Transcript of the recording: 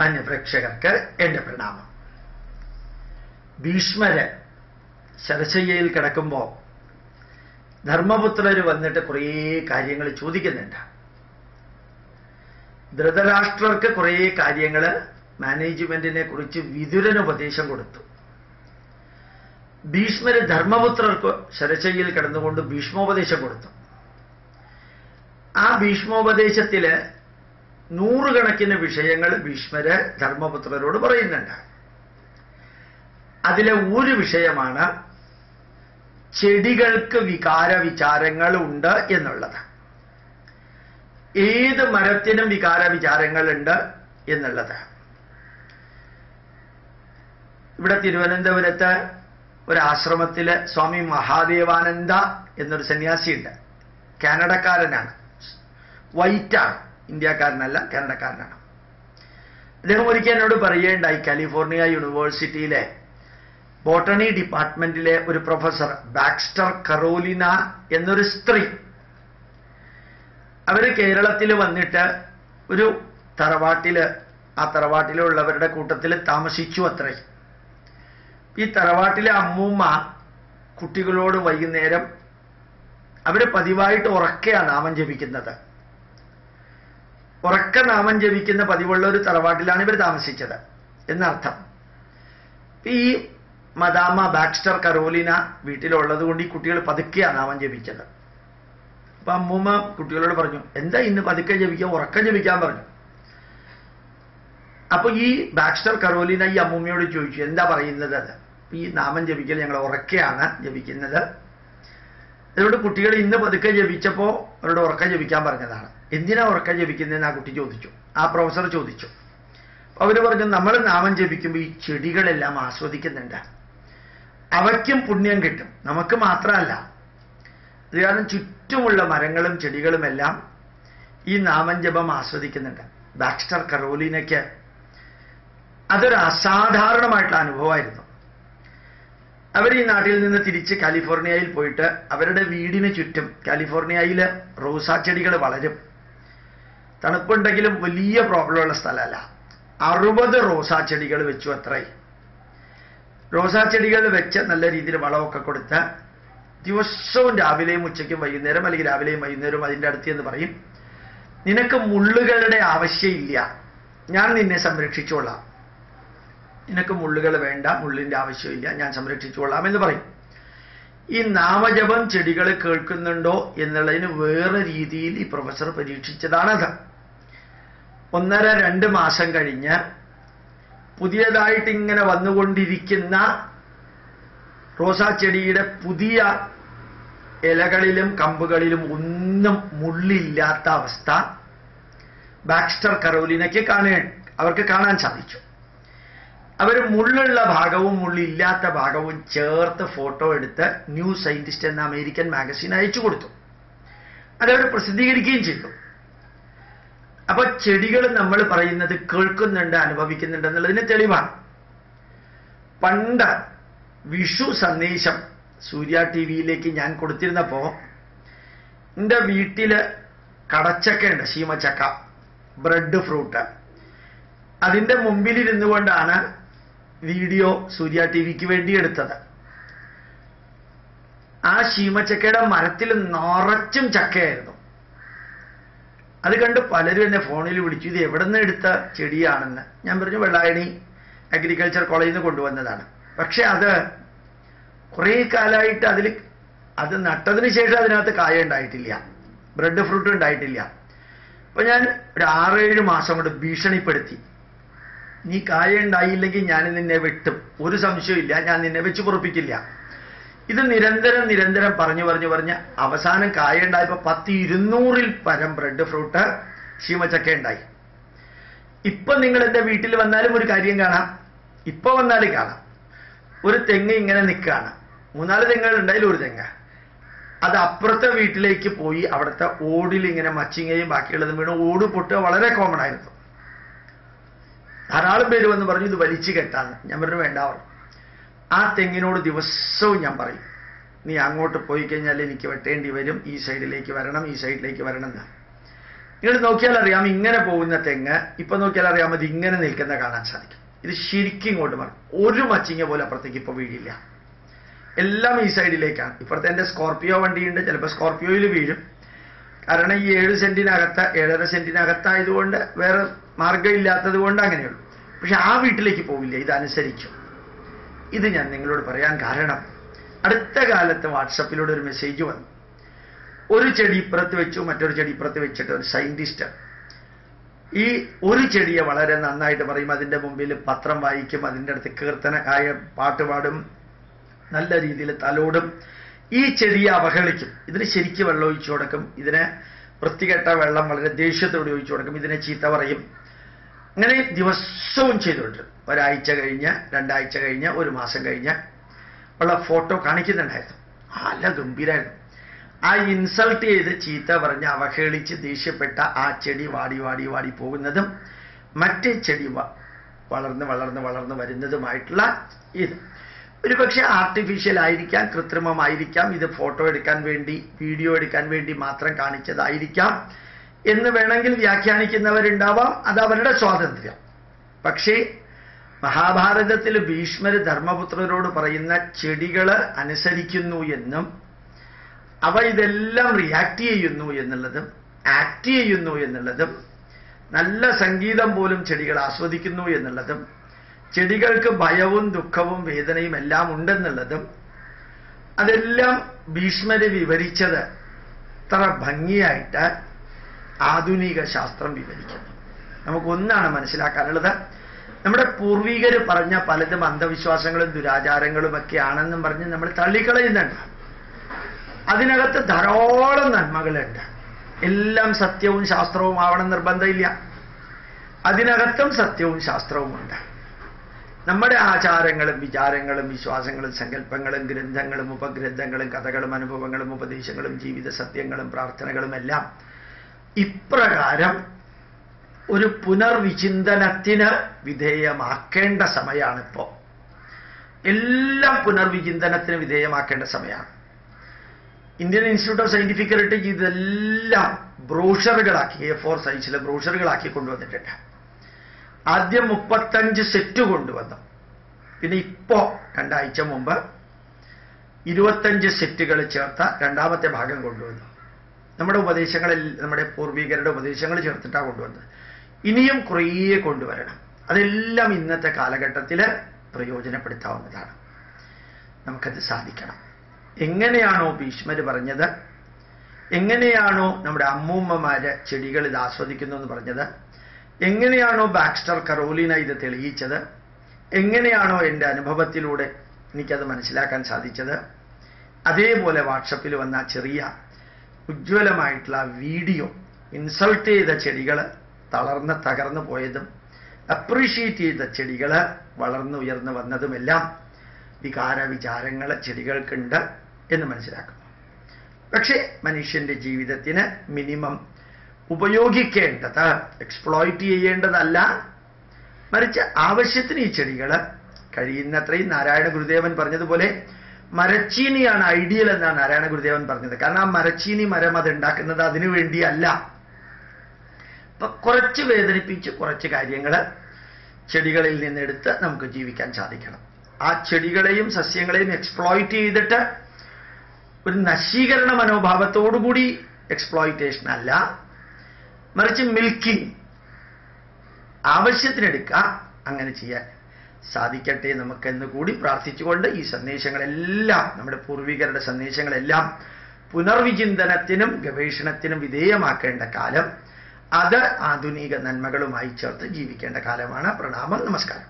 മാന്യപ്രേക്ഷകർക്ക് എന്റെ പ്രണാമം. ഭീഷ്മര് ശരശയ്യയിൽ കിടക്കുമ്പോൾ ധർമ്മപുത്രര് വന്നിട്ട് കുറേ കാര്യങ്ങൾ ചോദിക്കുന്നുണ്ട്. ധൃതരാഷ്ട്രർക്ക് കുറേ കാര്യങ്ങൾ മാനേജ്മെന്റിനെ കുറിച്ച് വിതുരന് ഉപദേശം കൊടുത്തു. ഭീഷ്മര് ധർമ്മപുത്രർക്ക് ശരശയ്യയിൽ കിടന്നുകൊണ്ട് ഭീഷ്മോപദേശം കൊടുത്തു. ആ ഭീഷ്മോപദേശത്തിൽ നൂറുകണക്കിന് വിഷയങ്ങൾ ഭീഷ്മര് ധർമ്മപുത്രരോട് പറയുന്നുണ്ട്. അതിലെ ഒരു വിഷയമാണ് ചെടികൾക്ക് വികാര വിചാരങ്ങൾ ഉണ്ട് എന്നുള്ളത്. ഏത് മരത്തിനും വികാര വിചാരങ്ങളുണ്ട് എന്നുള്ളത്. ഇവിടെ തിരുവനന്തപുരത്ത് ഒരാശ്രമത്തിൽ സ്വാമി മഹാദേവാനന്ദ എന്നൊരു സന്യാസിയുണ്ട്. കാനഡക്കാരനാണ്. വൈറ്റാണ്. ഇന്ത്യക്കാരനല്ല കാനഡക്കാരനാണ് അദ്ദേഹം ഒരിക്കൽ എന്നോട് പറയുകയുണ്ടായി കാലിഫോർണിയ യൂണിവേഴ്സിറ്റിയിലെ ബോട്ടണി ഡിപ്പാർട്ട്മെന്റിലെ ഒരു പ്രൊഫസർ ബാക്സ്റ്റർ കറോലിന എന്നൊരു സ്ത്രീ. അവർ കേരളത്തിൽ വന്നിട്ട് ഒരു തറവാട്ടിൽ ആ തറവാട്ടിലുള്ളവരുടെ കൂട്ടത്തിൽ താമസിച്ചു അത്രേ. ഈ തറവാട്ടിലെ അമ്മൂമ്മ കുട്ടികളോട് വൈകുന്നേരം അവർ പതിവായിട്ട് ഉറക്കെയാണ് നാമം ജപിക്കുന്നത്. ഉറക്ക നാമം ജപിക്കുന്ന പതിവുള്ള ഒരു തറവാട്ടിലാണ് ഇവർ താമസിച്ചത് എന്നർത്ഥം. ഈ മദാമ ബാക്സ്റ്റർ കരോലിന വീട്ടിലുള്ളത് കൊണ്ട് ഈ കുട്ടികൾ പതുക്കെയാണ് നാമം ജപിച്ചത്. അപ്പൊ അമ്മൂമ്മ കുട്ടികളോട് പറഞ്ഞു എന്താ ഇന്ന് പതുക്കെ ജപിക്കാം ഉറക്കം ജപിക്കാൻ പറഞ്ഞു? അപ്പൊ ഈ ബാക്സ്റ്റർ കരോലിന ഈ അമ്മൂമ്മയോട് ചോദിച്ചു എന്താ പറയുന്നത്? അത്. ഈ നാമം ജപിക്കൽ ഞങ്ങൾ ഉറക്കെയാണ് ജപിക്കുന്നത്. അതുകൊണ്ട് കുട്ടികൾ ഇന്ന് പതുക്കെ ജപിച്ചപ്പോ അവരോട് ഉറക്കം ജപിക്കാൻ പറഞ്ഞതാണ്. എന്തിനാ ഉറക്കം ജപിക്കുന്നതെന്ന് ആ കുട്ടി ചോദിച്ചു. ആ പ്രൊഫസർ ചോദിച്ചു. അവർ പറഞ്ഞു നമ്മൾ നാമം ജപിക്കുമ്പോൾ ഈ ചെടികളെല്ലാം ആസ്വദിക്കുന്നുണ്ട്. അവയ്ക്കും പുണ്യം കിട്ടും. നമുക്ക് മാത്രമല്ല അത് കാരണം ചുറ്റുമുള്ള മരങ്ങളും ചെടികളുമെല്ലാം ഈ നാമം ജപം ആസ്വദിക്കുന്നുണ്ട്. ബാക്സ്റ്റർ കറോലിനയ്ക്ക് അതൊരു അസാധാരണമായിട്ടുള്ള അനുഭവമായിരുന്നു. അവർ ഈ നാട്ടിൽ നിന്ന് തിരിച്ച് കാലിഫോർണിയയിൽ പോയിട്ട് അവരുടെ വീടിന് ചുറ്റും കാലിഫോർണിയയിൽ റോസാ ചെടികൾ വളരും. തണുപ്പുണ്ടെങ്കിലും വലിയ പ്രോബ്ലമുള്ള സ്ഥലമല്ല. അറുപത് റോസാ ചെടികൾ വെച്ചു അത്രേ. റോസാ ചെടികൾ വെച്ച് നല്ല രീതിയിൽ വളമൊക്കെ കൊടുത്ത് ദിവസവും രാവിലെയും ഉച്ചയ്ക്കും വൈകുന്നേരം അല്ലെങ്കിൽ രാവിലെയും വൈകുന്നേരവും അതിന്റെ അടുത്ത് എന്ന് പറയും നിനക്ക് മുള്ളുകളുടെ ആവശ്യമില്ല. ഞാൻ നിന്നെ സംരക്ഷിച്ചോളാം. നിനക്ക് മുള്ളുകൾ വേണ്ട മുള്ളിന്റെ ആവശ്യമില്ല. ഞാൻ സംരക്ഷിച്ചോളാം എന്ന് പറയും. ഈ നാമജപം ചെടികൾ കേൾക്കുന്നുണ്ടോ എന്നുള്ളതിന് വേറെ രീതിയിൽ ഈ പ്രൊഫസർ പരീക്ഷിച്ചതാണത്. ഒന്നര രണ്ട് മാസം കഴിഞ്ഞ് പുതിയതായിട്ട് ഇങ്ങനെ വന്നുകൊണ്ടിരിക്കുന്ന റോസാ ചെടിയുടെ പുതിയ ഇലകളിലും കമ്പുകളിലും ഒന്നും മുള്ളില്ലാത്ത അവസ്ഥ ബാക്സ്റ്റർ കരോലിനയ്ക്ക് കാണാൻ അവർക്ക് കാണാൻ സാധിച്ചു. അവർ മുള്ളുള്ള ഭാഗവും മുള്ളില്ലാത്ത ഭാഗവും ചേർത്ത് ഫോട്ടോ എടുത്ത് ന്യൂ സയന്റിസ്റ്റ് എന്ന അമേരിക്കൻ മാഗസിൻ അയച്ചു കൊടുത്തു. അതവർ പ്രസിദ്ധീകരിക്കുകയും ചെയ്തു. അപ്പൊ ചെടികൾ നമ്മൾ പറയുന്നത് കേൾക്കുന്നുണ്ട് അനുഭവിക്കുന്നുണ്ട് എന്നുള്ളതിന് തെളിവാണ്. പണ്ട് വിഷു സന്ദേശം സൂര്യ ടി വിയിലേക്ക് ഞാൻ കൊടുത്തിരുന്നപ്പോ എന്റെ വീട്ടിൽ കടച്ചക്കയുണ്ട് ശീമച്ചക്ക ബ്രെഡ് ഫ്രൂട്ട്. അതിന്റെ മുമ്പിലിരുന്നു കൊണ്ടാണ് വീഡിയോ സൂര്യ ടി വിക്ക് വേണ്ടി എടുത്തത്. ആ ശീമച്ചക്കയുടെ മരത്തിൽ നിറച്ചും ചക്കയായിരുന്നു. അത് കണ്ട് പലരും എന്നെ ഫോണിൽ വിളിച്ചു ഇത് എവിടെ നിന്ന് എടുത്ത ചെടിയാണെന്ന്? ഞാൻ പറഞ്ഞു വെള്ളായണി അഗ്രികൾച്ചർ കോളേജിൽ നിന്ന് കൊണ്ടുവന്നതാണ്. പക്ഷെ അത് കുറേ കാലമായിട്ട് അതിൽ അത് നട്ടതിന് ശേഷം അതിനകത്ത് കായ ഉണ്ടായിട്ടില്ല ബ്രെഡ് ഫ്രൂട്ട് ഉണ്ടായിട്ടില്ല. അപ്പൊ ഞാൻ ഒരു ആറേഴ് മാസം കൊണ്ട് ഭീഷണിപ്പെടുത്തി. നീ കായ ഉണ്ടായില്ലെങ്കിൽ ഞാൻ നിന്നെ വെട്ടും ഒരു സംശയമില്ല ഞാൻ നിന്നെ വെച്ച് പൊറപ്പിക്കില്ല. ഇത് നിരന്തരം നിരന്തരം പറഞ്ഞു പറഞ്ഞു പറഞ്ഞ് അവസാനം കായ ഉണ്ടായപ്പോ പത്ത് ഇരുന്നൂറിൽ പരം ബ്രെഡ് ഫ്രൂട്ട് ശീമച്ചക്ക ഉണ്ടായി. ഇപ്പൊ നിങ്ങൾ എന്റെ വീട്ടിൽ വന്നാലും ഒരു കാര്യം കാണാം. ഇപ്പൊ വന്നാലും കാണാം. ഒരു തെങ്ങ് ഇങ്ങനെ നിൽക്കുകയാണ്. മൂന്നാൽ തെങ്ങുകൾ ഉണ്ടായാലും ഒരു തെങ്ങ്. അത് അപ്പുറത്തെ വീട്ടിലേക്ക് പോയി അവിടുത്തെ ഓടിൽ ഇങ്ങനെ മച്ചിങ്ങയും ബാക്കിയുള്ളതും വീണ് ഓട് പൊട്ടുക വളരെ കോമൺ ആയിരുന്നു. ധാരാളം പേര് വന്ന് പറഞ്ഞു ഇത് വലിച്ചു കെട്ടാന്ന്. ഞാൻ പറഞ്ഞു വേണ്ട ആ തെങ്ങിനോട് ദിവസവും ഞാൻ പറയും നീ അങ്ങോട്ട് പോയി കഴിഞ്ഞാൽ എനിക്ക് വെട്ടേണ്ടി വരും. ഈ സൈഡിലേക്ക് വരണം ഈ സൈഡിലേക്ക് വരണം എന്ന് നിങ്ങൾ നോക്കിയാൽ അറിയാം ഇങ്ങനെ പോകുന്ന തെങ്ങ് ഇപ്പൊ നോക്കിയാൽ അറിയാം അത് ഇങ്ങനെ നിൽക്കുന്ന കാണാൻ സാധിക്കും. ഇത് ശരിക്കും ഇങ്ങോട്ട് മാറും. ഒരു മച്ചിങ്ങ പോലെ അപ്പുറത്തേക്ക് ഇപ്പൊ വീഴില്ല. എല്ലാം ഈ സൈഡിലേക്കാണ്. ഇപ്പുറത്തെ എന്റെ സ്കോർപ്പിയോ വണ്ടിയുണ്ട് ചിലപ്പോൾ സ്കോർപ്പിയോയിൽ വീഴും. കാരണം ഈ ഏഴ് സെന്റിനകത്ത് ഏഴര സെന്റിനകത്തായതുകൊണ്ട് വേറെ മാർഗമില്ലാത്തത് കൊണ്ട് അങ്ങനെയുള്ളൂ. പക്ഷെ ആ വീട്ടിലേക്ക് പോവില്ല ഇതനുസരിച്ചു. ഇത് ഞാൻ നിങ്ങളോട് പറയാൻ കാരണം. അടുത്ത കാലത്ത് വാട്സപ്പിലൂടെ ഒരു മെസ്സേജ് വന്നു. ഒരു ചെടി ഇപ്പുറത്ത് വെച്ചു മറ്റൊരു ചെടി ഇപ്പുറത്ത് വെച്ചിട്ട് ഒരു സയന്റിസ്റ്റ് ഈ ഒരു ചെടിയെ വളരെ നന്നായിട്ട് പറയും. അതിന്റെ മുമ്പിൽ പത്രം വായിക്കും അതിന്റെ അടുത്ത് കീർത്തന ആയ പാട്ട് പാടും നല്ല രീതിയിൽ തലോടും. ഈ ചെടിയെ അവഹേളിക്കും. ഇതിന് ശരിക്കും വെള്ളം ഒഴിച്ചു കൊടുക്കും. ഇതിനെ വൃത്തികെട്ട വെള്ളം വളരെ ദേഷ്യത്തോടെ ഒഴിച്ചു കൊടുക്കും. ഇതിനെ ചീത്ത പറയും. അങ്ങനെ ദിവസവും ചെയ്തുകൊണ്ട് ഒരാഴ്ച കഴിഞ്ഞ് രണ്ടാഴ്ച കഴിഞ്ഞ് ഒരു മാസം കഴിഞ്ഞ് ഉള്ള ഫോട്ടോ കാണിക്കുന്നുണ്ടായിരുന്നു. നല്ല ഗംഭീരമായിരുന്നു ആ ഇൻസൾട്ട് ചെയ്ത് ചീത്ത പറഞ്ഞ് അവഹേളിച്ച് ദേഷ്യപ്പെട്ട ആ ചെടി വാടി വാടി വാടി പോകുന്നതും മറ്റേ ചെടി വളർന്ന് വളർന്ന് വളർന്ന് വരുന്നതുമായിട്ടുള്ള ഇത്. ഒരു പക്ഷേ ആർട്ടിഫിഷ്യൽ ആയിരിക്കാം കൃത്രിമമായിരിക്കാം. ഇത് ഫോട്ടോ എടുക്കാൻ വേണ്ടി വീഡിയോ എടുക്കാൻ വേണ്ടി മാത്രം കാണിച്ചതായിരിക്കാം. എന്ന് വേണമെങ്കിൽ വ്യാഖ്യാനിക്കുന്നവരുണ്ടാവാം അത് അവരുടെ സ്വാതന്ത്ര്യം. പക്ഷേ മഹാഭാരതത്തിൽ ഭീഷ്മർ ധർമ്മപുത്രരോട് പറയുന്ന ചെടികൾ അനുസരിക്കുന്നു എന്നും അവ ഇതെല്ലാം റിയാക്ട് ചെയ്യുന്നു എന്നുള്ളതും ആക്ട് ചെയ്യുന്നു എന്നുള്ളതും നല്ല സംഗീതം പോലും ചെടികൾ ആസ്വദിക്കുന്നു എന്നുള്ളതും ചെടികൾക്ക് ഭയവും ദുഃഖവും വേദനയും എല്ലാം ഉണ്ടെന്നുള്ളതും അതെല്ലാം ഭീഷ്മര് വിവരിച്ചത് അത്ര ഭംഗിയായിട്ട് ആധുനിക ശാസ്ത്രം വിവരിക്കുന്നു. നമുക്കൊന്നാണ് മനസ്സിലാക്കാനുള്ളത്. നമ്മുടെ പൂർവികർ പറഞ്ഞ പലതും അന്ധവിശ്വാസങ്ങളും ദുരാചാരങ്ങളും ഒക്കെ ആണെന്നും പറഞ്ഞ് നമ്മൾ തള്ളിക്കളയുന്നുണ്ട്. അതിനകത്ത് ധാരാളം നന്മകളുണ്ട്. എല്ലാം സത്യവും ശാസ്ത്രവും ആവണം നിർബന്ധമില്ല. അതിനകത്തും സത്യവും ശാസ്ത്രവുമുണ്ട്. നമ്മുടെ ആചാരങ്ങളും വിചാരങ്ങളും വിശ്വാസങ്ങളും സങ്കല്പങ്ങളും ഗ്രന്ഥങ്ങളും ഉപഗ്രന്ഥങ്ങളും കഥകളും അനുഭവങ്ങളും ഉപദേശങ്ങളും ജീവിത സത്യങ്ങളും പ്രാർത്ഥനകളും എല്ലാം ഇപ്രകാരം ഒരു പുനർവിചിന്തനത്തിന് വിധേയമാക്കേണ്ട സമയമാണിപ്പോ എല്ലാം പുനർവിചിന്തനത്തിന് വിധേയമാക്കേണ്ട സമയമാണ് Indian institute of scientific heritage ഇതെല്ലാം ബ്രോഷറുകളാക്കി എ ഫോർ സൈസിലെ ബ്രോഷറുകളാക്കി കൊണ്ടുവന്നിട്ടുണ്ട്. ആദ്യം മുപ്പത്തഞ്ച് സെറ്റ് കൊണ്ടുവന്നു. പിന്നെ ഇപ്പോ രണ്ടാഴ്ച മുമ്പ് ഇരുപത്തഞ്ച് സെറ്റുകൾ ചേർത്ത രണ്ടാമത്തെ ഭാഗം കൊണ്ടുവന്നു. നമ്മുടെ ഉപദേശങ്ങളിൽ നമ്മുടെ പൂർവികരുടെ ഉപദേശങ്ങൾ ചേർത്തിട്ടാണ് കൊണ്ടുവന്നത്. ഇനിയും കുറേ കൊണ്ടുവരണം. അതെല്ലാം ഇന്നത്തെ കാലഘട്ടത്തിൽ പ്രയോജനപ്പെടുത്താവുന്നതാണ്. നമുക്കത് സാധിക്കണം. എങ്ങനെയാണോ ഭീഷ്മർ പറഞ്ഞത്? എങ്ങനെയാണോ നമ്മുടെ അമ്മൂമ്മമാര് ചെടികൾ ഇത് ആസ്വദിക്കുന്നു എന്ന് പറഞ്ഞത്? എങ്ങനെയാണോ ബാക്സ്റ്റർ കറോലിന ഇത് തെളിയിച്ചത്? എങ്ങനെയാണോ എന്റെ അനുഭവത്തിലൂടെ എനിക്കത് മനസ്സിലാക്കാൻ സാധിച്ചത്? അതേപോലെ വാട്സപ്പിൽ വന്ന ചെറിയ ഉജ്ജ്വലമായിട്ടുള്ള ആ വീഡിയോ ഇൻസൾട്ട് ചെയ്ത ചെടികൾ തളർന്ന് തകർന്നു പോയതും അപ്രീഷിയേറ്റ് ചെയ്ത ചെടികൾ വളർന്നു ഉയർന്നു വന്നതുമെല്ലാം വികാര വിചാരങ്ങൾ ചെടികൾക്കുണ്ട് എന്ന് മനസ്സിലാക്കുന്നു. പക്ഷേ മനുഷ്യന്റെ ജീവിതത്തിന് മിനിമം ഉപയോഗിക്കേണ്ടത് എക്സ്പ്ലോയിറ്റ് ചെയ്യേണ്ടതല്ല. മറിച്ച് ആവശ്യത്തിന് ഈ ചെടികൾ കഴിയുന്നത്രയും നാരായണ ഗുരുദേവൻ പറഞ്ഞതുപോലെ മരച്ചീനിയാണ് ഐഡിയൽ എന്നാണ് നാരായണ ഗുരുദേവൻ പറഞ്ഞത്. കാരണം ആ മരച്ചീനി മരം അത് ഉണ്ടാക്കുന്നത് അതിനു വേണ്ടിയല്ല. അപ്പൊ കുറച്ച് വേദനിപ്പിച്ച് കുറച്ച് കാര്യങ്ങൾ ചെടികളിൽ നിന്നെടുത്ത് നമുക്ക് ജീവിക്കാൻ സാധിക്കണം. ആ ചെടികളെയും സസ്യങ്ങളെയും എക്സ്പ്ലോയിറ്റ് ചെയ്തിട്ട് ഒരു നശീകരണ മനോഭാവത്തോടുകൂടി എക്സ്പ്ലോയിറ്റേഷൻ അല്ല. മറിച്ച് മിൽക്കിംഗ് ആവശ്യത്തിനെടുക്കുക അങ്ങനെ ചെയ്യാൻ. സാധിക്കട്ടെ നമുക്കെന്ന് കൂടി പ്രാർത്ഥിച്ചുകൊണ്ട് ഈ സന്ദേശങ്ങളെല്ലാം നമ്മുടെ പൂർവികരുടെ സന്ദേശങ്ങളെല്ലാം പുനർവിചിന്തനത്തിനും ഗവേഷണത്തിനും വിധേയമാക്കേണ്ട കാലം അത് ആധുനിക നന്മകളുമായി ചേർത്ത് ജീവിക്കേണ്ട കാലമാണ്. പ്രണാമം. നമസ്കാരം.